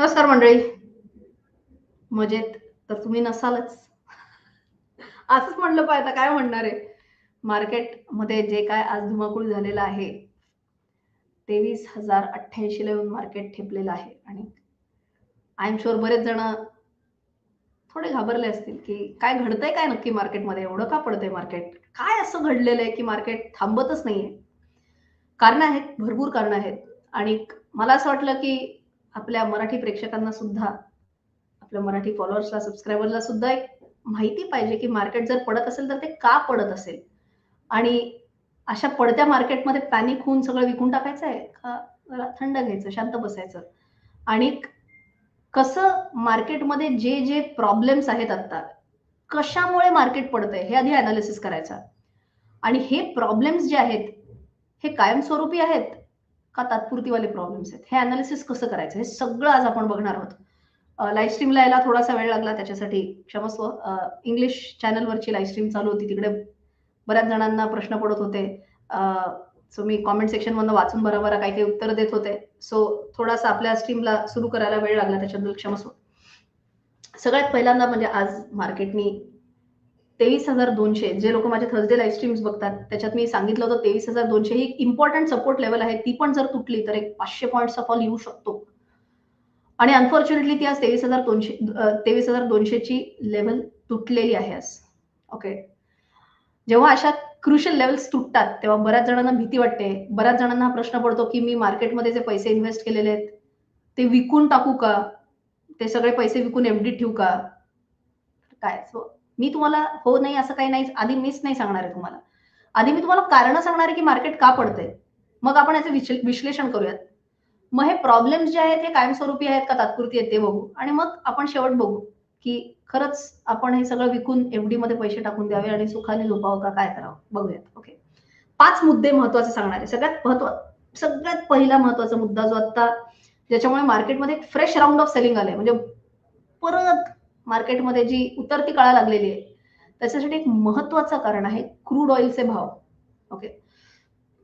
नमस्कार मंडळी. मजेत. तर तुम्ही नसालच. असंच म्हणलं पाहिजे काय म्हणणार आहे? मार्केटमध्ये जे काय आज धुमाकूळ झालेलं आहे तेवीस हजार अठ्ठ्याऐंशी ला येऊन मार्केट ठेपलेलं आहे. आणि आय एम शुअर बरेच जण थोडे घाबरले असतील की काय घडतंय काय नक्की मार्केटमध्ये? एवढं का पडतंय मार्केट? काय असं घडलेलं आहे की मार्केट थांबतच नाहीये? कारण आहेत भरपूर कारण आहेत. आणि मला असं वाटलं की आपल्या मराठी प्रेक्षकांना सुद्धा आपल्या मराठी फॉलोअर्सला सबस्क्रायबरला सुद्धा एक माहिती पाहिजे की मार्केट जर पडत असेल तर ते का पडत असेल? आणि अशा पडत्या मार्केटमध्ये पॅनिक होऊन सगळं विकून टाकायचं आहे का जरा थंड घ्यायचं शांत बसायचं? आणि कसं मार्केटमध्ये जे जे प्रॉब्लेम्स आहेत आता कशामुळे मार्केट पडतंय हे आधी अनालिसिस करायचं. आणि हे प्रॉब्लेम्स जे आहेत हे कायमस्वरूपी आहेत. का तात्पुरतीवाले प्रॉब्लेम्स आहेत? हे अनालिसिस कसं करायचं? हे सगळं आज आपण बघणार आहोत. लाईव्ह स्ट्रीमला यायला थोडासा वेळ लागला त्याच्यासाठी क्षमस्व इंग्लिश चॅनलवरची लाईव्ह स्ट्रीम चालू होती. तिकडे बऱ्याच जणांना प्रश्न पडत होते. सो मी कॉमेंट सेक्शनमधून वाचून बरोबर काही काही उत्तर देत होते. सो थोडासा आपल्या स्ट्रीमला सुरू करायला वेळ लागला त्याच्याबद्दल क्षमस्व. सगळ्यात पहिल्यांदा म्हणजे आज मार्केटनी तेवीस हजार दोनशे जे लोक माझे थर्सडे लाईव्ह स्ट्रीम्स बघतात त्याच्यात मी सांगितलं होतं तेवीस हजार दोनशे ही इम्पॉर्टंट सपोर्ट लेवल आहे. ती पण जर तुटली तर एक पाचशे पॉईंटचा फॉल येऊ शकतो. आणि अनफॉर्च्युनेटली ती आज तेवीस हजार दोनशे तेवीस हजार दोनशेची लेवल तुटलेली आहे आज. ओके जेव्हा अशा क्रुशल लेवल्स तुटतात तेव्हा बऱ्याच जणांना भीती वाटते. बऱ्याच जणांना हा प्रश्न पडतो की मी मार्केटमध्ये जे पैसे इन्व्हेस्ट केलेले आहेत ते विकून टाकू का? ते सगळे पैसे विकून एफडी ठेवू का? काय? सो मी तुम्हाला हो नाही असं काही नाही आधी मीच नाही सांगणार आहे तुम्हाला. आधी मी तुम्हाला कारण सांगणार आहे की मार्केट का पडतंय. मग आपण याचे विश्लेषण करूयात. मग हे प्रॉब्लेम्स जे आहेत हे कायमस्वरूपी आहेत का तात्पुरती आहेत ते बघू. आणि मग आपण शेवट बघू की खरंच आपण हे सगळं विकून एफडी मध्ये पैसे टाकून द्यावे आणि सुखाने झोपावं का काय करावं? बघूयात. ओके पाच मुद्दे महत्त्वाचे सांगणार आहे. सगळ्यात महत्त्व सगळ्यात पहिला महत्त्वाचा मुद्दा जो आता ज्याच्यामुळे मार्केटमध्ये एक फ्रेश राऊंड ऑफ सेलिंग आलंय. म्हणजे परत मार्केटमध्ये जी उतरती कळा लागलेली आहे त्याच्यासाठी एक महत्वाचं कारण आहे क्रूड ऑइलचे भाव. ओके?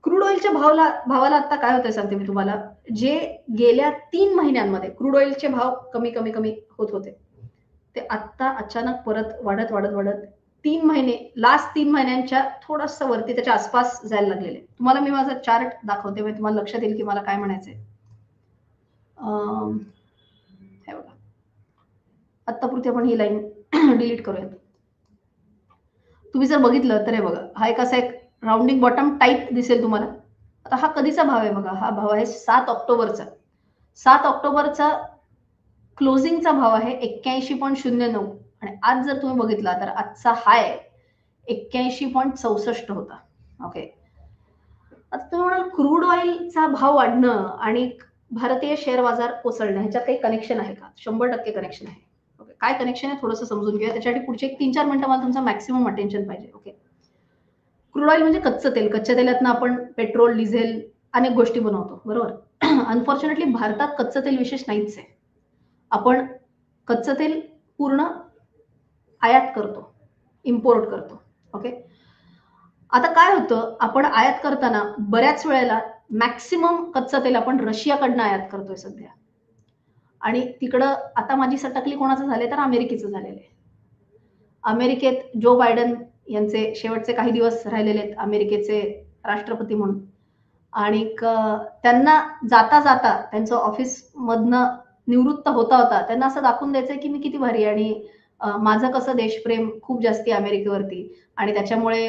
क्रूड ऑइलच्या भावला भावाला आता काय होतंय सांगते मी तुम्हाला? जे गेल्या तीन महिन्यांमध्ये क्रूड ऑइलचे भाव कमी कमी कमी होत होते ते आत्ता अचानक परत वाढत वाढत वाढत तीन महिने लास्ट तीन महिन्यांच्या थोडस वरती त्याच्या आसपास जायला लागलेले. तुम्हाला मी माझा चार्ट दाखवते म्हणजे तुम्हाला लक्षात येईल की मला काय म्हणायचंय. आत्तापुरती आपण ही लाईन डिलीट करूयात. तुम्ही जर बघितलं तर हे बघा हा एक असा एक राऊंडिंग बॉटम टाईप दिसेल तुम्हाला. आता हा कधीचा भाव आहे बघा? हा भाव आहे सात ऑक्टोबरचा. सात ऑक्टोबरचा क्लोजिंगचा भाव आहे एक्क्याऐंशी पॉईंट शून्य नऊ. आणि आज जर तुम्ही बघितला तर आजचा हाय एक्क्याऐंशी पॉईंट चौसष्ट होता. ओके आता तुम्ही म्हणाल क्रूड ऑइलचा भाव वाढणं आणि भारतीय शेअर बाजार कोसळणं ह्याच्यात काही कनेक्शन आहे का? शंभर टक्के कनेक्शन आहे. काय कनेक्शन आहे थोडंसं समजून घ्या त्याच्यासाठी पुढचे एक तीन चार मिनिटं मला तुमचं मॅक्सिमम अटेन्शन पाहिजे ओके क्रूड ऑइल म्हणजे कच्चं तेल. कच्च्या तेलातनं आपण पेट्रोल डिझेल अनेक गोष्टी बनवतो बरोबर? अनफॉर्च्युनेटली भारतात कच्चं तेल विशेष नाहीच आहे. आपण कच्चं तेल पूर्ण आयात करतो इम्पोर्ट करतो ओके आता काय होतं आपण आयात करताना बऱ्याच वेळेला मॅक्सिमम कच्चं तेल आपण रशियाकडनं आयात करतोय सध्या. आणि तिकडं आता माझी सटकली कोणाचं झाले तर अमेरिकेचं झालेलं आहे. अमेरिकेत जो बायडन यांचे शेवटचे काही दिवस राहिलेले आहेत अमेरिकेचे राष्ट्रपती म्हणून. आणि त्यांना जाता जाता त्यांचं ऑफिस मधनं निवृत्त होता होता त्यांना असं दाखवून द्यायचंय की मी किती भारी आणि माझं कसं देशप्रेम खूप जास्ती अमेरिकेवरती. आणि त्याच्यामुळे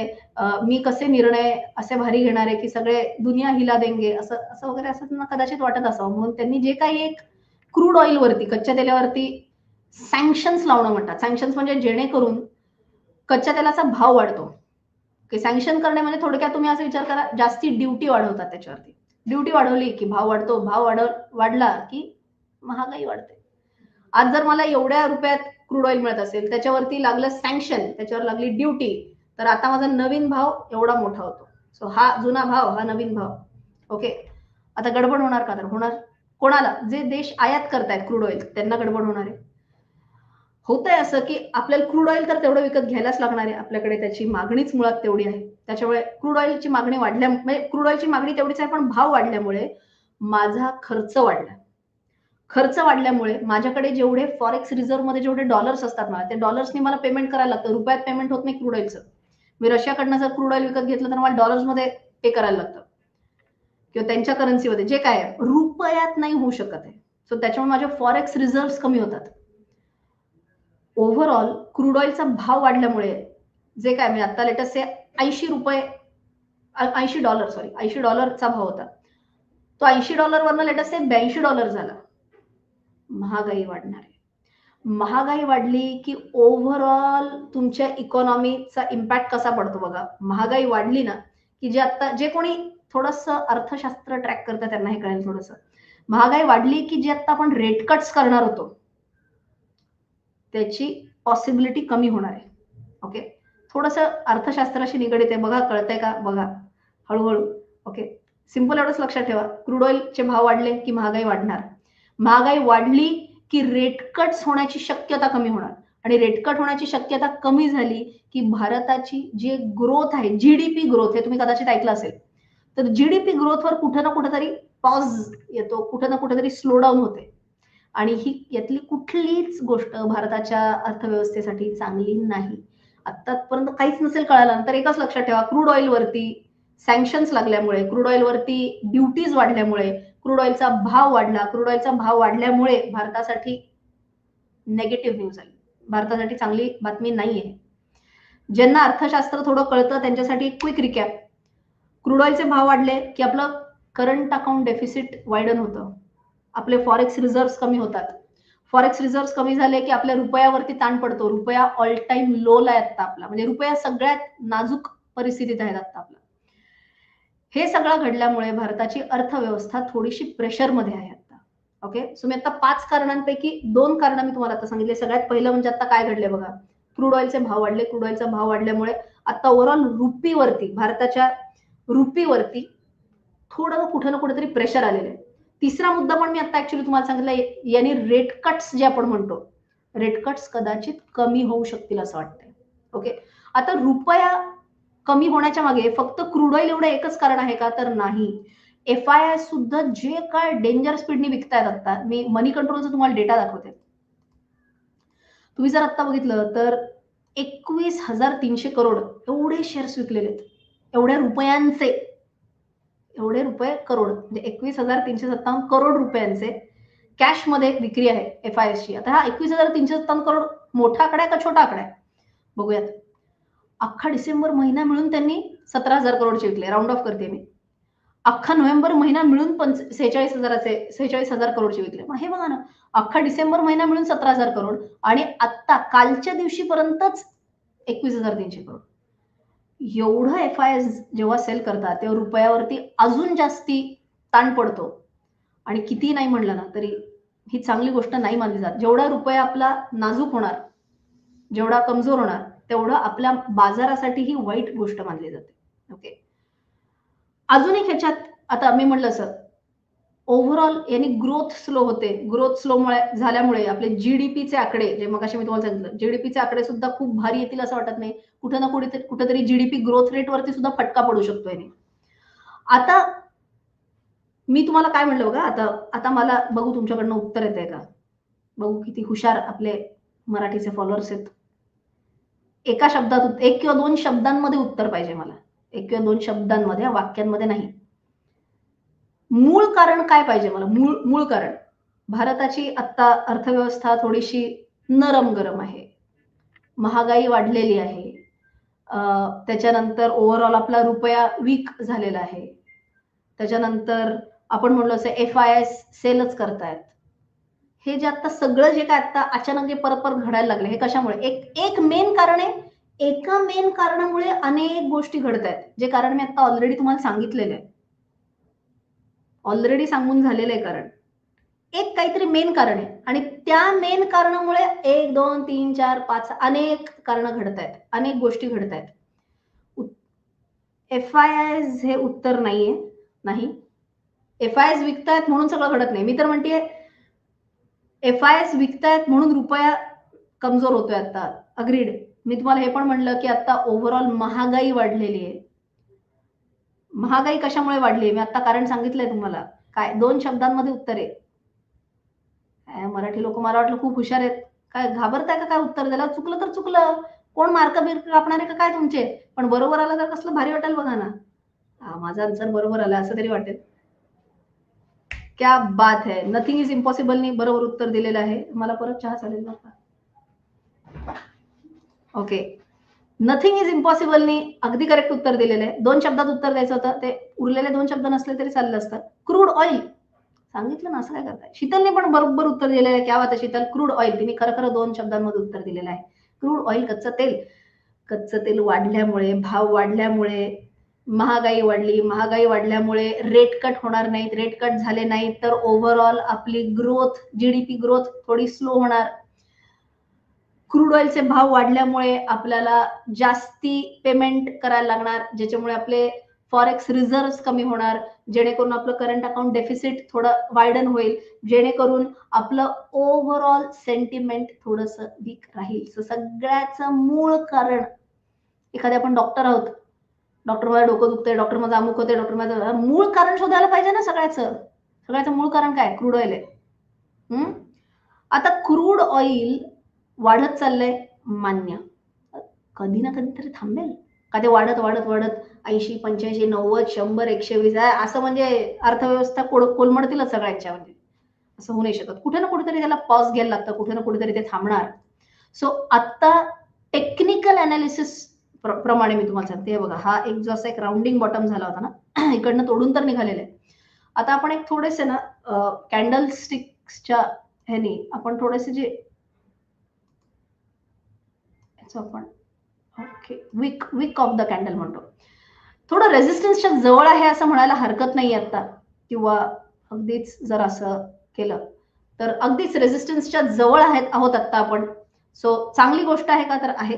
मी कसे निर्णय असे भारी घेणार आहे की सगळे दुनिया हिला देंगे असं असं वगैरे असं त्यांना कदाचित वाटत असावं. म्हणून त्यांनी जे काही एक क्रूड ऑइल वरती कच्च्या तेलावरती सँक्शन्स लावणं म्हणतात. सँक्शन्स म्हणजे जेणेकरून कच्च्या तेलाचा भाव वाढतो. की सँक्शन करणे म्हणजे थोडक्यात तुम्ही असा विचार करा जास्ती ड्युटी वाढवतात त्याच्यावरती. ड्युटी वाढवली की भाव वाढतो भाव वाढव वाढला की महागाई वाढते. आज जर मला एवढ्या रुपयात क्रूड ऑइल मिळत असेल त्याच्यावरती लागलं सँक्शन त्याच्यावर लागली ड्युटी तर आता माझा नवीन भाव एवढा मोठा होतो. सो हा जुना भाव हा नवीन भाव. ओके आता गडबड होणार का तर? होणार. कोणाला? जे देश आयात करतायत क्रूड ऑइल त्यांना गडबड होणार आहे. होत आहे असं की आपल्याला क्रूड ऑइल तर तेवढं विकत घ्यायलाच लागणार आहे. आपल्याकडे त्याची मागणीच मुळात तेवढी आहे. त्याच्यामुळे क्रूड ऑइलची मागणी वाढल्या म्हणजे क्रूड ऑइलची मागणी तेवढीच आहे पण भाव वाढल्यामुळे माझा खर्च वाढला. खर्च वाढल्यामुळे माझ्याकडे जेवढे फॉरेक्स रिझर्व्हमध्ये जेवढे डॉलर्स असतात मला ते डॉलर्सनी मला पेमेंट करायला लागतं. रुपयात पेमेंट होत नाही क्रूड ऑइलचं मी रशियाकडनं जर क्रूड ऑइल विकत घेतलं तर मला डॉलर्समध्ये पे करायला लागतं. किंवा त्यांच्या करन्सीमध्ये जे काय रुपयात नाही होऊ शकत आहे. सो त्याच्यामुळे माझ्या फॉरेक्स रिझर्व्ह कमी होतात. ओव्हरऑल क्रूड ऑइलचा भाव वाढल्यामुळे जे काय म्हणजे आता लेटेस्ट ऐंशी रुपये ऐंशी डॉलर सॉरी ऐंशी डॉलरचा भाव होता. तो ऐंशी डॉलरवरनं लेटेस्ट ब्याऐंशी डॉलर झाला. महागाई वाढणार आहे. महागाई वाढली की ओव्हरऑल तुमच्या इकॉनॉमीचा इम्पॅक्ट कसा पडतो बघा? महागाई वाढली ना की जे आता जे कोणी थोडस अर्थशास्त्र ट्रॅक करतं त्यांना हे कळेल थोडस. महागाई वाढली की जे आता आपण रेट कट्स करणार होतो त्याची पॉसिबिलिटी कमी होणार आहे. ओके थोडस अर्थशास्त्राशी निगडीत आहे. बघा कळतंय का? बघा. हळूहळू. ओके सिंपल एवढंच लक्षात ठेवा. क्रूड ऑइलचे भाव वाढले की महागाई वाढणार. महागाई वाढली की रेट कट्स होण्याची शक्यता कमी होणार. आणि रेट कट होण्याची शक्यता कमी झाली की भारताची जी ग्रोथ आहे जीडीपी ग्रोथ हे तुम्ही कदाचित ऐकलं असेल. तर जीडीपी ग्रोथवर कुठं ना कुठेतरी पॉज येतो कुठं ना कुठेतरी स्लो डाऊन होते. आणि ही यातली कुठलीच गोष्ट भारताच्या अर्थव्यवस्थेसाठी चांगली नाही. आतापर्यंत काहीच नसेल कळालं तर एकच लक्षात ठेवा क्रूड ऑइल वरती सँक्शन्स लागल्यामुळे क्रूड ऑइल वरती ड्युटीज वाढल्यामुळे क्रूड ऑइलचा भाव वाढला क्रूड ऑइलचा भाव वाढल्यामुळे भारतासाठी नेगेटिव्ह न्यूज आली. भारतासाठी चांगली बातमी नाहीये. ज्यांना अर्थशास्त्र थोडं कळतं त्यांच्यासाठी क्विक रिकॅप क्रूड ऑइलचे भाव वाढले की आपलं करंट अकाउंट डेफिसिट वाईडन होतं. आपले फॉरेक्स रिझर्व्ह कमी होतात. फॉरेक्स रिझर्व्ह कमी झाले की आपल्या रुपयावरती ताण पडतो. रुपया ऑल टाइम लो आहे आता आपला. म्हणजे रुपया सगळ्यात नाजूक परिस्थितीत आहेत आता आपला. हे सगळं घडल्यामुळे भारताची अर्थव्यवस्था थोडीशी प्रेशरमध्ये आहे आता. ओके सो मी आता पाच कारणांपैकी दोन कारण मी तुम्हाला आता सांगितले. सगळ्यात पहिलं म्हणजे आता काय घडले बघा? क्रूड ऑइलचे भाव वाढले. क्रूड ऑइलचा भाव वाढल्यामुळे आता ओव्हरऑल रुपीवरती भारताच्या रुपीवरती थोडं कुठं ना कुठेतरी प्रेशर आलेलं आहे. तिसरा मुद्दा पण मी आता ऍक्च्युली तुम्हाला सांगितलं यांनी रेट कट्स जे आपण म्हणतो रेट कट्स कदाचित कमी होऊ शकतील असं वाटतंय. ओके आता रुपया कमी होण्याच्या मागे फक्त क्रूड ऑइल एवढं एकच कारण आहे का? तर नाही. एफ आय आय सुद्धा जे काय डेंजर स्पीडने विकतायत आता मी मनी कंट्रोलचा तुम्हाला डेटा दाखवते. तुम्ही जर आता बघितलं तर एकवीस हजार तीनशे करोड एवढे शेअर्स विकलेले आहेत. एवढ्या रुपयांचे एवढे रुपये करोड म्हणजे एकवीस हजार तीनशे सत्तावन्न करोड रुपयांचे कॅशमध्ये विक्री आहे एफ आय एस ची आता हा एकवीस हजार तीनशे सत्तावन्न करोड मोठा आकडा आहे का छोटा आकडा आहे? बघूयात. अख्खा डिसेंबर महिना मिळून त्यांनी सतरा हजार करोडचे विकले. राऊंड ऑफ करते मी. अख्खा नोव्हेंबर महिना मिळून पंच सेहेचाळीस हजाराचे सेहेचाळीस हजार करोडचे विकले. मग हे बघा ना. अख्खा डिसेंबर महिना मिळून सतरा हजार करोड आणि आत्ता कालच्या दिवशीपर्यंतच एकवीस हजार तीनशे करोड. एवढं एफ आय एस जेव्हा सेल करतात तेव्हा रुपयावरती अजून जास्ती ताण पडतो. आणि किती नाही म्हणलं ना तरी ही चांगली गोष्ट नाही मानली जात. जेवढा रुपया आपला नाजूक होणार जेवढा कमजोर होणार तेवढं आपल्या बाजारासाठी ही वाईट गोष्ट मानली जाते. ओके अजून एक ह्याच्यात आता मी म्हटलं सर ओव्हरऑल यांनी ग्रोथ स्लो होते. ग्रोथ स्लो झाल्यामुळे आपले जीडीपीचे आकडे जे मग मी तुम्हाला सांगितलं जीडीपीचे आकडे सुद्धा खूप भारी येतील असं वाटत नाही. कुठे ना कुठे कुठेतरी जीडीपी ग्रोथ रेट वरती सुद्धा फटका पडू शकतो याने. आता मी तुम्हाला काय म्हणलं बघा आता आता मला बघू तुमच्याकडनं उत्तर येत आहे का? बघू किती हुशार आपले मराठीचे फॉलोअर्स आहेत. एका शब्दात एक किंवा दोन शब्दांमध्ये उत्तर पाहिजे मला. एक किंवा दोन शब्दांमध्ये वाक्यांमध्ये नाही. मूळ कारण काय पाहिजे मला? मूळ मूळ कारण. भारताची आता अर्थव्यवस्था थोडीशी नरम गरम आहे. महागाई वाढलेली आहे. त्याच्यानंतर ओव्हरऑल आपला रुपया वीक झालेला आहे. त्याच्यानंतर आपण म्हणलो असं एफ आय एस सेलच करतायत. हे जे आता सगळं जे काय आता अचानक जे परत परत घडायला लागले हे कशामुळे? एक एक मेन कारण आहे. एका मेन कारणामुळे अनेक गोष्टी घडत आहेत जे कारण मी आता ऑलरेडी तुम्हाला सांगितलेलं आहे. ऑलरेडी सांगून झालेलं आहे कारण. एक काहीतरी मेन कारण आहे. आणि त्या मेन कारणामुळे एक दोन तीन चार पाच अनेक कारण घडत आहेत. अनेक गोष्टी घडत आहेत. एफ आय एस हे उत्तर नाहीये. नाही. एफ आय एस विकतायत म्हणून सगळं घडत नाही. मी तर म्हणते एफ आय एस विकतायत म्हणून रुपया कमजोर होतोय आता. अग्रीड मी तुम्हाला हे पण म्हणलं की आता ओव्हरऑल महागाई वाढलेली आहे. महागाई कशामुळे वाढली मी आता कारण सांगितलंय तुम्हाला. काय दोन शब्दांमध्ये उत्तर. आहे मराठी लोक मला वाटलं खूप हुशार आहेत. काय घाबरताय का काय उत्तर द्यायला? चुकलं तर चुकलं. कोण मार्क बिर्क कापणार आहे का काय तुमचे? पण बरोबर आलं तर कसलं भारी वाटेल बघा ना. माझा आन्सर बरोबर आला असं तरी वाटेल. क्या बात है. नथिंग इज इम्पॉसिबलनी बरोबर उत्तर दिलेलं आहे. मला परत चहा चालेल बघा. ओके नथिंग इज इम्पॉसिबलनी अगदी करेक्ट उत्तर दिलेलं आहे. दोन शब्दात उत्तर द्यायचं होतं ते उरलेले दोन शब्द नसले तरी चाललं असतं. क्रूड ऑइल सांगितलं ना असं काय करताय? शीतलने पण बरोबर उत्तर दिलेलं आहे. क्या वाट शीतल. क्रूड ऑइल तिने खरं खरं दोन शब्दांमध्ये उत्तर दिलेलं आहे. क्रूड ऑइल कच्चं तेल. कच्चं तेल वाढल्यामुळे भाव वाढल्यामुळे महागाई वाढली. महागाई वाढल्यामुळे रेट कट होणार नाहीत. रेट कट झाले नाहीत तर ओव्हरऑल आपली ग्रोथ जीडीपी ग्रोथ थोडी स्लो होणार. क्रूड ऑइलचे भाव वाढल्यामुळे आपल्याला जास्ती पेमेंट करायला लागणार ज्याच्यामुळे आपले फॉरेक्स रिझर्व कमी होणार जेणेकरून आपलं करंट अकाउंट डेफिसिट थोडं वायडन होईल जेणेकरून आपलं ओव्हरऑल सेंटिमेंट थोडस वीक राहील. सो सगळ्याचं मूळ कारण एखादे आपण डॉक्टर आहोत डॉक्टर माझं डोकं दुखतंय डॉक्टर माझं अमुक होते डॉक्टर माझं मूळ कारण शोधायला पाहिजे ना सगळ्याचं. सगळ्याचं मूळ कारण काय? क्रूड ऑइल आहे. आता क्रूड ऑइल वाढत चाललंय मान्य. कधी ना कधी तरी थांबेल. का ते वाढत वाढत वाढत ऐंशी पंच्याऐंशी नव्वद शंभर एकशे वीस आहे असं म्हणजे अर्थव्यवस्था कोड कोलमडतीलच सगळ्यांच्या म्हणजे. असं होऊ नाही शकत. कुठे ना कुठेतरी त्याला पॉज घ्यायला लागतं. कुठे ना कुठेतरी ते थांबणार. सो आता टेक्निकल अनालिसिस प्रमाणे मी तुम्हाला सांगते. हे बघा हा एक जो असा एक राउंडिंग बॉटम झाला होता ना इकडनं तोडून तर निघालेलं आहे. आता आपण एक थोडेसे ना कॅन्डल स्टिक्सच्या ह्याने आपण थोडेसे जे याचं आपण okay wick wick of the candle म्हणतो. थोडं रेझिस्टन्सच्या जवळ आहे असं म्हणायला हरकत नाही आता. किंवा अगदीच जर असं केलं तर अगदीच रेझिस्टन्सच्या जवळ आहेत आहोत आत्ता आपण. सो चांगली गोष्ट आहे का? तर आहे.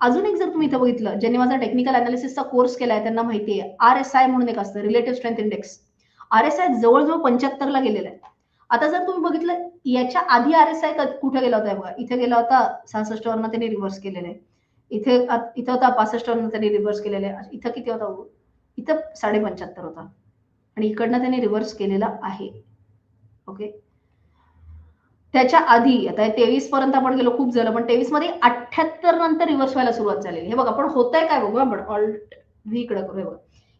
अजून एक जर तुम्ही इथं बघितलं ज्यांनी माझा टेक्निकल अनालिसिसचा कोर्स केलाय त्यांना माहिती आहे. आर एस आय म्हणून एक असतं relative strength index R S I जवळजवळ पंच्याहत्तरला गेलेला आहे. आता जर तुम्ही बघितलं याच्या आधी आर एस आय कुठे गेला होता बघा. इथे गेला होता सहासष्ट वरनं त्यांनी रिव्हर्स केलेले. आहे इथे इथं होता पासष्ट वरनं त्यांनी रिव्हर्स केलेले. आहे इथं किती होता इथं साडे पंच्याहत्तर होता. आणि इकडनं त्यांनी रिव्हर्स केलेला आहे. ओके त्याच्या आधी आता तेवीस पर्यंत आपण गेलो खूप झालं. पण तेवीसमध्ये अठ्याहत्तर नंतर रिव्हर्स व्हायला सुरुवात झालेली हे बघा पण होत आहे काय बघू? आपण ऑल्ट व्ही इकडे करू. हे बघा.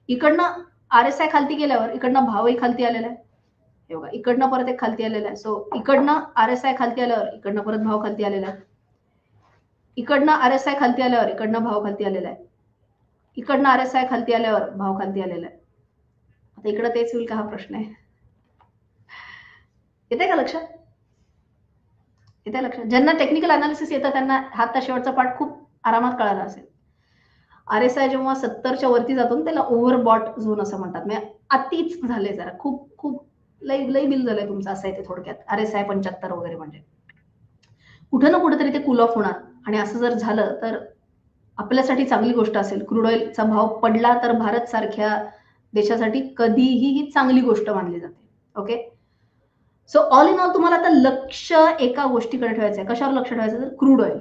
इकडनं आर एस आय खालती गेल्यावर इकडनं भावही खालती आलेला आहे. हे बघा. इकडनं परत एक खालती आलेला आहे. सो इकडनं आर एस आय खालती आल्यावर इकडनं परत भाव खालती आलेला आहे. इकडनं आर एस आय खालती आल्यावर इकडनं भाव खालती आलेला आहे. इकडनं आर एस आय खालती आल्यावर भाव खालती आलेला आहे. आता इकडं तेच होईल का हा प्रश्न आहे? येते का लक्षात? येते लक्षात? ज्यांना टेक्निकल अनालिसिस येतं त्यांना हातचा शेवटचा पाठ खूप आरामात कळाला असेल. आर एस आय जेव्हा सत्तरच्या वरती जातो त्याला ओव्हरबॉट झोन असं म्हणतात. म्हणजे अतिच झाले जरा. खूप खूप लई लई बिल झालंय तुमचं असं आहे ते थोडक्यात. आर एस आय पंच्याहत्तर वगैरे म्हणजे. कुठं ना कुठेतरी ते कूल ऑफ होणार. आणि असं जर झालं तर आपल्यासाठी चांगली गोष्ट असेल. क्रूड ऑइलचा भाव पडला तर भारत सारख्या देशासाठी कधीही ही चांगली गोष्ट मानली जाते. Okay so all in all तुम्हाला आता लक्ष एका गोष्टीकडे ठेवायचं आहे. कशावर लक्ष ठेवायचं तर क्रूड ऑइल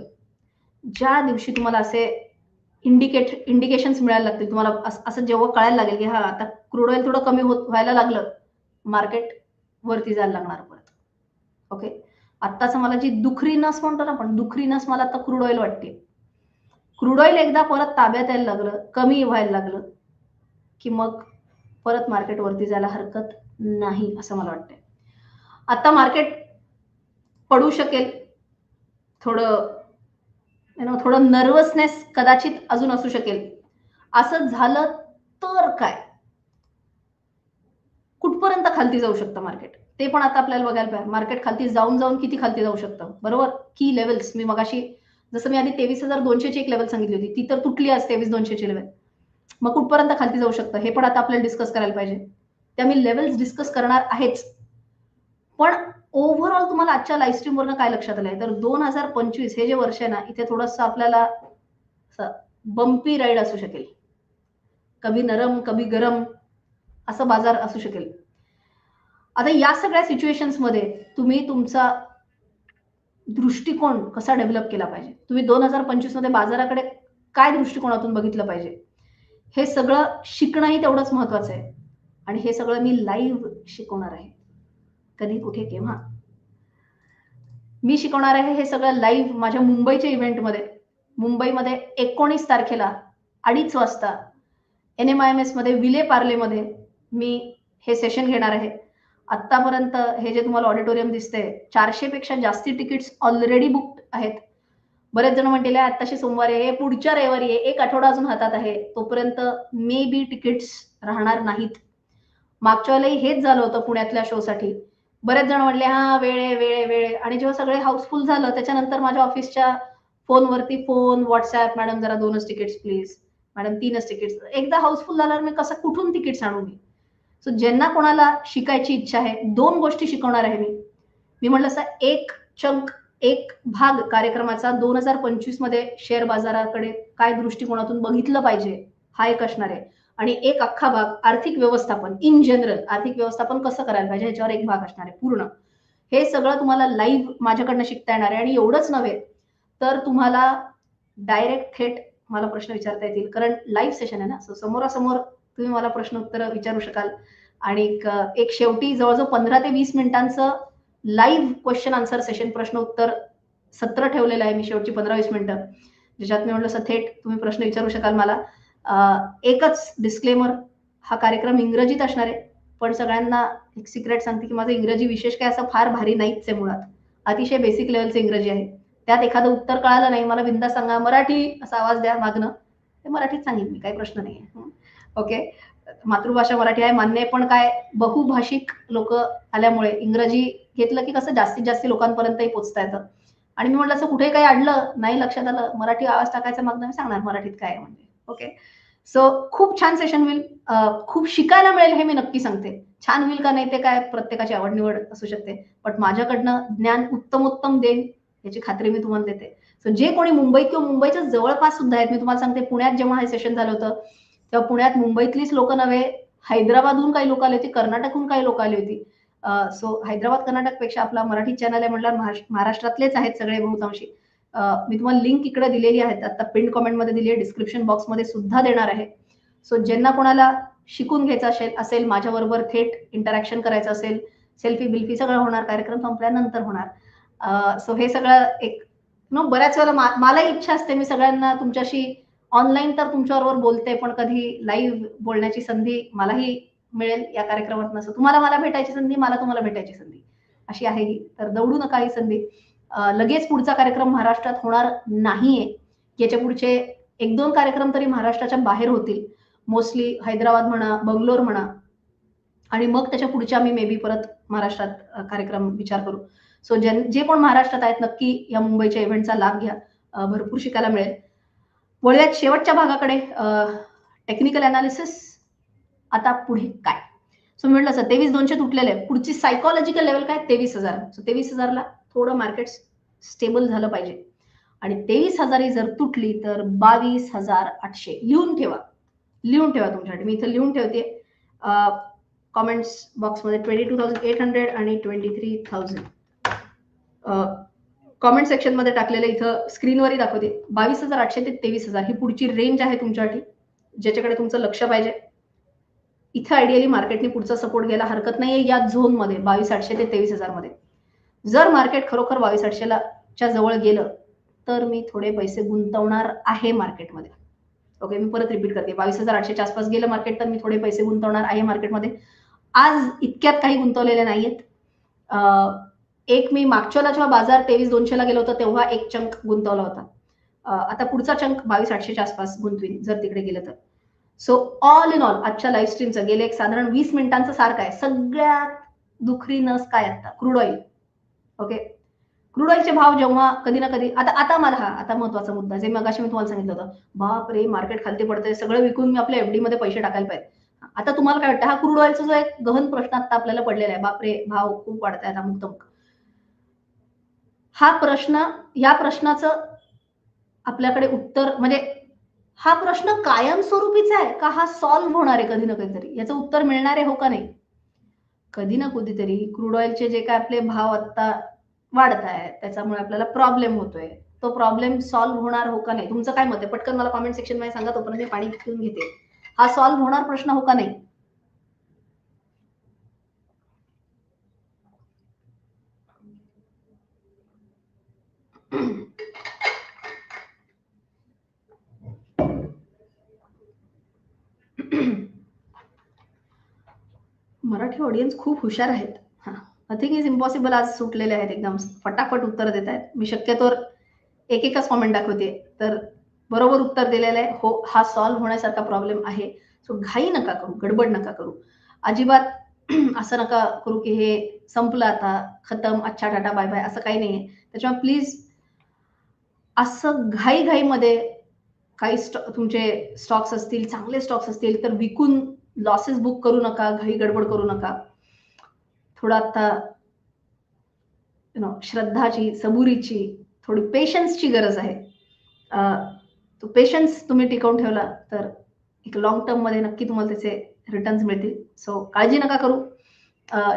ज्या दिवशी तुम्हाला असे इंडिकेट इंडिकेशन्स मिळायला लागतील तुम्हाला असं जेव्हा कळायला लागेल की हा आता क्रूड ऑइल थोडं कमी होत व्हायला लागलं. मार्केट वरती जायला लागणार परत. ओके? आत्ताच मला जी दुखरी नस म्हणतो ना पण दुखरी नस मला आता क्रूड ऑइल वाटते. क्रूड ऑइल एकदा परत ताब्यात यायला लागलं कमी व्हायला लागलं की मग परत मार्केट वरती जायला हरकत नाही असं मला वाटतंय. आता मार्केट पडू शकेल. थोडं नो थोडं नर्वसनेस कदाचित अजून असू शकेल. असं झालं तर काय? कुठपर्यंत खालती जाऊ शकतं मार्केट ते पण आता आपल्याला बघायला पाहिजे मार्केट खालती जाऊन जाऊन किती खालती जाऊ शकतं? बरोबर? की लेवल्स मी मगाशी जसं मी आधी तेवीस हजार दोनशेची एक लेवल सांगितली होती ती तर तुटली आज तेवीस दोनशेची लेवल मग कुठपर्यंत खालती जाऊ शकतं? हे पण आता आपल्याला डिस्कस करायला पाहिजे. त्या मी लेवल्स डिस्कस करणार आहेच. पण ओव्हरऑल तुम्हाला आजच्या लाईव्ह काय लक्षात आलंय? तर दोन हजार पंचवीस हे जे वर्ष आहे ना इथे थोडस आपल्याला बम्पी राईड असू शकेल. कभी नरम कभी गरम. असं बाजार असू शकेल. आता या सगळ्या सिच्युएशन्समध्ये तुम्ही तुमचा दृष्टिकोन कसा डेव्हलप केला पाहिजे? तुम्ही दोन हजार पंचवीसमध्ये बाजाराकडे काय दृष्टिकोनातून बघितलं पाहिजे? हे सगळं शिकणंही तेवढंच महत्वाचं आहे. आणि हे सगळं मी लाईव्ह शिकवणार आहे. कधी कुठे केव्हा? मी शिकवणार आहे हे सगळं लाईव्ह माझ्या मुंबईच्या इव्हेंटमध्ये मुंबईमध्ये एकोणीस तारखेला अडीच वाजता एन एम आय एम एसमध्ये विले पार्लेमध्ये मी हे सेशन घेणार आहे. आतापर्यंत हे जे तुम्हाला ऑडिटोरियम दिसते चारशे पेक्षा जास्ती तिकीट्स ऑलरेडी बुक आहेत. बरेच जण म्हटलेले आताशी सोमवारी आहे पुढच्या रविवारी आहे एक आठवडा अजून हातात आहे तोपर्यंत मे बी तिकीट्स राहणार नाहीत. मागच्या वेळेलाही हेच झालं होतं पुण्यातल्या शोसाठी बरेच जण म्हणले हा वेळ आहे वेळ आहे वेळ आहे. आणि जेव्हा सगळे हाऊसफुल झालं त्याच्यानंतर माझ्या ऑफिसच्या फोनवरती फोन व्हॉट्सअप मॅडम जरा दोनच तिकीट्स प्लीज मॅडम तीनच तिकीट्स एकदा हाऊसफुल झाल्यावर मी कसं कुठून तिकीट्स आणू मी? सो ज्यांना कोणाला शिकायची इच्छा आहे दोन गोष्टी शिकवणार आहे मी. मी म्हटलं असं एक चंक एक भाग कार्यक्रमाचा दोन हजार पंचवीसमध्ये शेअर बाजाराकडे काय दृष्टिकोनातून बघितलं पाहिजे हा एक असणार आहे. आणि एक अख्खा भाग आर्थिक व्यवस्थापन इन जनरल आर्थिक व्यवस्थापन कसं करायला पाहिजे ह्याच्यावर एक भाग असणार आहे पूर्ण. हे सगळं तुम्हाला लाईव्ह माझ्याकडनं शिकता येणार आहे आणि एवढंच नव्हे तर तुम्हाला डायरेक्ट थेट मला प्रश्न विचारता येतील कारण लाईव्ह सेशन आहे ना सो समोरासमोर तुम्ही मला प्रश्न उत्तर विचारू शकाल. आणि एक शेवटी जवळजवळ पंधरा ते वीस मिनिटांचं लाईव्ह क्वेश्चन आन्सर सेशन प्रश्न उत्तर सत्र ठेवलेलं आहे मी शेवटची पंधरा वीस मिनिटं. ज्याच्यात मी म्हटलं थेट तुम्ही प्रश्न विचारू शकाल मला. एकच डिस्क्लेमर हा कार्यक्रम इंग्रजीत असणार आहे. पण सगळ्यांना एक सिक्रेट सांगते की माझं इंग्रजी विशेष काय असं फार भारी नाहीच आहे मुळात. अतिशय बेसिक लेवलचं इंग्रजी आहे. त्यात एखादं उत्तर कळालं नाही मला बिंदा सांगा मराठी असा आवाज द्या मागणं. ते मराठीत सांगेन मी काही प्रश्न नाही ओके? मातृभाषा मराठी आहे मान्य पण काय बहुभाषिक लोक आल्यामुळे इंग्रजी घेतलं की कसं जास्तीत जास्त लोकांपर्यंतही पोचता येतं? आणि मी म्हटलं असं कुठे काही अडलं नाही लक्षात आलं मराठी आवाज टाकायचा मग मी सांगणार मराठीत काय म्हणजे. ओके? सो खूप छान सेशन होईल. खूप शिकायला मिळेल हे मी नक्की सांगते. छान होईल का नाही ते काय प्रत्येकाची आवड निवड असू शकते. पण माझ्याकडनं ज्ञान उत्तमोत्तम देईन याची खात्री मी तुम्हाला देते. सो जे कोणी मुंबई किंवा मुंबईच्या जवळपास सुद्धा आहेत मी तुम्हाला सांगते पुण्यात जेव्हा हे सेशन झालं होतं तेव्हा पुण्यात मुंबईतलीच लोक नव्हे हैदराबादहून काही लोक आली होती कर्नाटकहून काही लोक आली होती. सो हैदराबाद कर्नाटकपेक्षा आपला मराठी चॅनल आहे म्हटलं महाराष्ट्रातलेच आहेत सगळे बहुतांशी. मी तुम्हाला लिंक इकडे दिलेली आहेत आता पिंड कॉमेंटमध्ये दिली आहे डिस्क्रिप्शन बॉक्समध्ये सुद्धा देणार आहे. सो ज्यांना कोणाला शिकून घ्यायचं असेल असेल माझ्याबरोबर थेट इंटरॅक्शन करायचं असेल सेल्फी बिल्फी सगळं होणार कार्यक्रम संपल्यानंतर होणार. सो हे सगळं एक नो बऱ्याच वेळेला मलाही इच्छा असते मी सगळ्यांना तुमच्याशी ऑनलाईन तर तुमच्याबरोबर बोलते पण कधी लाईव्ह बोलण्याची संधी मलाही मिळेल या कार्यक्रमात नसं तुम्हाला मला भेटायची संधी मला तुम्हाला भेटायची संधी. अशी आहे ही. तर दौडू नका ही संधी. लगेच पुढचा कार्यक्रम महाराष्ट्रात होणार नाहीये. याच्या पुढचे एक दोन कार्यक्रम तरी महाराष्ट्राच्या बाहेर होतील. मोस्टली हैदराबाद म्हणा बंगलोर म्हणा. आणि मग त्याच्या पुढच्या आम्ही मे बी परत महाराष्ट्रात कार्यक्रम विचार करू. सो जे जे कोण महाराष्ट्रात आहेत नक्की या मुंबईच्या इव्हेंटचा लाभ घ्या. भरपूर शिकायला मिळेल. वळूयात शेवटच्या भागाकडे. टेक्निकल अनालिसिस आता पुढे काय? सो मी म्हटलं सर तेवीस दोनशे तुटलेले पुढची सायकोलॉजिकल लेवल काय? तेवीस हजार. सो तेवीस हजारला थोडं मार्केट स्टेबल झालं पाहिजे. आणि तेवीस हजारी जर तुटली तर बावीस हजार आठशे. लिहून ठेवा. लिहून ठेवा तुमच्यासाठी. मी इथं लिहून ठेवते. कॉमेंट्स बॉक्समध्ये twenty two thousand eight hundred आणि ट्वेंटी थ्री थाउजंड कॉमेंट सेक्शनमध्ये टाकलेलं इथं. स्क्रीनवरही दाखवते. बावीस हजार आठशे ते तेवीस हजार. ही पुढची रेंज आहे तुमच्यासाठी ज्याच्याकडे तुमचं लक्ष पाहिजे. इथं आयडियली मार्केटने पुढचा सपोर्ट घ्यायला हरकत नाहीये या झोनमध्ये बावीस आठशे ते तेवीस हजारमध्ये जर मार्केट खरोखर बावीस आठशेला च्या जवळ गेलं तर मी थोडे पैसे गुंतवणार आहे मार्केटमध्ये ओके मी परत रिपीट करते. बावीस हजार आठशेच्या आसपास गेलं मार्केट तर मी थोडे पैसे गुंतवणार आहे मार्केटमध्ये आज इतक्यात काही गुंतवलेले नाहीयेत. एक मी मागच्याला जेव्हा बाजार तेवीस दोनशेला गेलो होतो तेव्हा एक चंक गुंतवला होता. आता पुढचा चंक बावीस आठशेच्या आसपास गुंतवीन जर तिकडे गेलं तर. सो ऑल इन ऑल आजच्या लाईव्ह स्ट्रीमचं गेले एक साधारण वीस मिनिटांचं सारखं आहे. सगळ्यात दुखरी नस काय आता? क्रूड ऑइल ओके क्रूड ऑइलचे भाव जेव्हा कधी ना कधी आता आता मला हा आता महत्त्वाचा मुद्दा जे मग मी तुम्हाला सांगितलं होतं. बाप रे मार्केट खालती पडतंय सगळं विकून मी आपल्या एफडी मध्ये पैसे टाकायला पाहिजे. आता तुम्हाला काय वाटतं? हा क्रूड ऑइलचा जो एक गहन प्रश्न आता आपल्याला पडलेला आहे. बापरे भाव खूप वाढताय आहेत अमुक तमुक. हा प्रश्न या प्रश्नाचं आपल्याकडे उत्तर म्हणजे हा प्रश्न कायमस्वरूपीचा आहे का हा सॉल्व्ह होणार आहे कधी ना कधीतरी? याचं उत्तर मिळणार आहे हो का नाही? कधी ना कधीतरी क्रूड ऑइलचे जे काय आपले भाव आत्ता वाढत आहेत त्याच्यामुळे आपल्याला प्रॉब्लेम होतोय. तो प्रॉब्लेम सॉल्व्ह होणार हो का नाही? तुमचं काय मत आहे? पटकन मला कॉमेंट सेक्शनमध्ये सांगा तोपर्यंत मी पाणी पिऊन घेते. हा सॉल्व्ह होणार प्रश्न हो का नाही? मराठी ऑडियन्स खूप हुशार आहेत. हा. नथिंग इज इम्पॉसिबल आज सुटलेले आहेत एकदम. फटाफट उत्तर देत आहेत. मी शक्यतोवर एक एकच कॉमेंट दाखवते. तर बरोबर उत्तर दिलेलं आहे हो हा सॉल्व्ह होण्यासारखा प्रॉब्लेम आहे. सो घाई नका करू गडबड नका करू. अजिबात असं नका करू की हे संपलं आता खतम अच्छा टाटा बाय बाय असं काही नाही आहे त्याच्यामुळे प्लीज असं घाई घाईमध्ये काही स्टॉ तुमचे स्टॉक्स असतील चांगले स्टॉक्स असतील तर विकून लॉसेस बुक करू नका घाई गडबड करू नका. थोडा आता यु नो श्रद्धाची सबुरीची थोडी पेशन्सची गरज आहे. तो पेशन्स तुम्ही टिकवून ठेवला तर एक लॉंग टर्ममध्ये नक्की तुम्हाला त्याचे रिटर्न्स मिळतील. सो काळजी नका करू.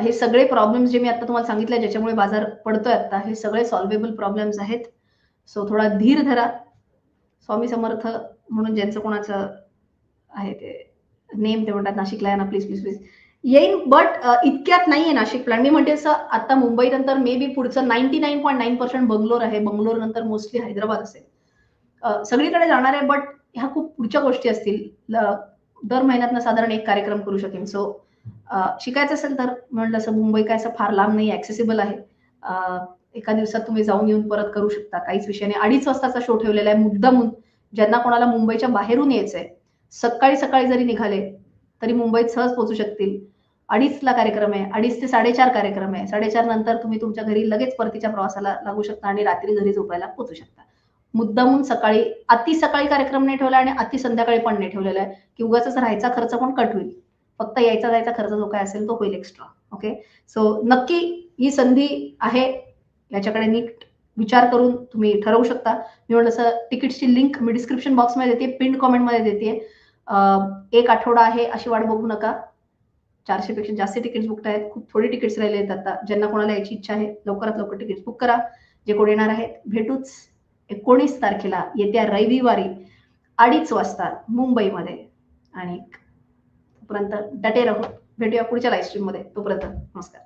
हे सगळे प्रॉब्लेम्स जे मी आता तुम्हाला सांगितले ज्याच्यामुळे बाजार पडतोय आता हे सगळे सॉल्वेबल प्रॉब्लेम्स आहेत. सो थोडा धीर धरा. स्वामी समर्थ म्हणून ज्यांचं कोणाचं आहे ते नेम ते म्हणतात नाशिकला आहे ना प्लीज प्लीज प्लीज येईन बट इतक्यात नाहीये नाशिक प्लॅन मी म्हणते असं आता मुंबई नंतर मे बी पुढचं ninety nine point nine percent Bangalore आहे. बंगलोर नंतर मोस्टली हैदराबाद असेल. सगळीकडे जाणार आहे बट ह्या खूप पुढच्या गोष्टी असतील. दर महिन्यातनं साधारण एक कार्यक्रम करू शकेन. सो शिकायचं असेल तर म्हणलं असं मुंबई काय असं फार लांब नाही ऍक्सेसिबल आहे. एका दिवसात तुम्ही जाऊन येऊन परत करू शकता काहीच विषय नाही. अडीच वाजताचा शो ठेवलेला आहे मुद्दामून ज्यांना कोणाला मुंबईच्या बाहेरून यायचंय. सकाळी सकाळी जरी निघाले तरी मुंबईत सहज पोहोचू शकतील. अडीचला कार्यक्रम आहे अडीच ते साडेचार कार्यक्रम आहे. साडेचार नंतर तुम्ही तुमच्या घरी लगेच परतीच्या प्रवासाला लागू शकता आणि रात्री घरी झोपायला पोहोचू शकता. मुद्दामून सकाळी अति सकाळी कार्यक्रम नाही ठेवला आणि अति संध्याकाळी पण नाही ठेवलेला आहे की उगाच राहायचा खर्च पण कट होईल. फक्त यायचा जायचा खर्च जो काय असेल तो होईल एक्स्ट्रा ओके सो नक्की ही संधी आहे याच्याकडे नीट विचार करून तुम्ही ठरवू शकता. मी म्हणलं असं तिकीटची लिंक मी डिस्क्रिप्शन बॉक्समध्ये देते पिन कॉमेंटमध्ये देते. एक आठवडा आहे अशी वाट बघू नका. चारशे पेक्षा जास्त तिकीट्स बुक आहेत. खूप थोडी तिकीट्स राहिले आहेत आता. ज्यांना कोणाला याची इच्छा आहे लवकरात लवकर तिकीट बुक करा. जे कोण येणार आहेत भेटूच. एकोणीस तारखेला येत्या रविवारी अडीच वाजता मुंबईमध्ये. आणि तोपर्यंत डटे राहू. भेटूया पुढच्या लाईव्ह स्ट्रीममध्ये तोपर्यंत नमस्कार.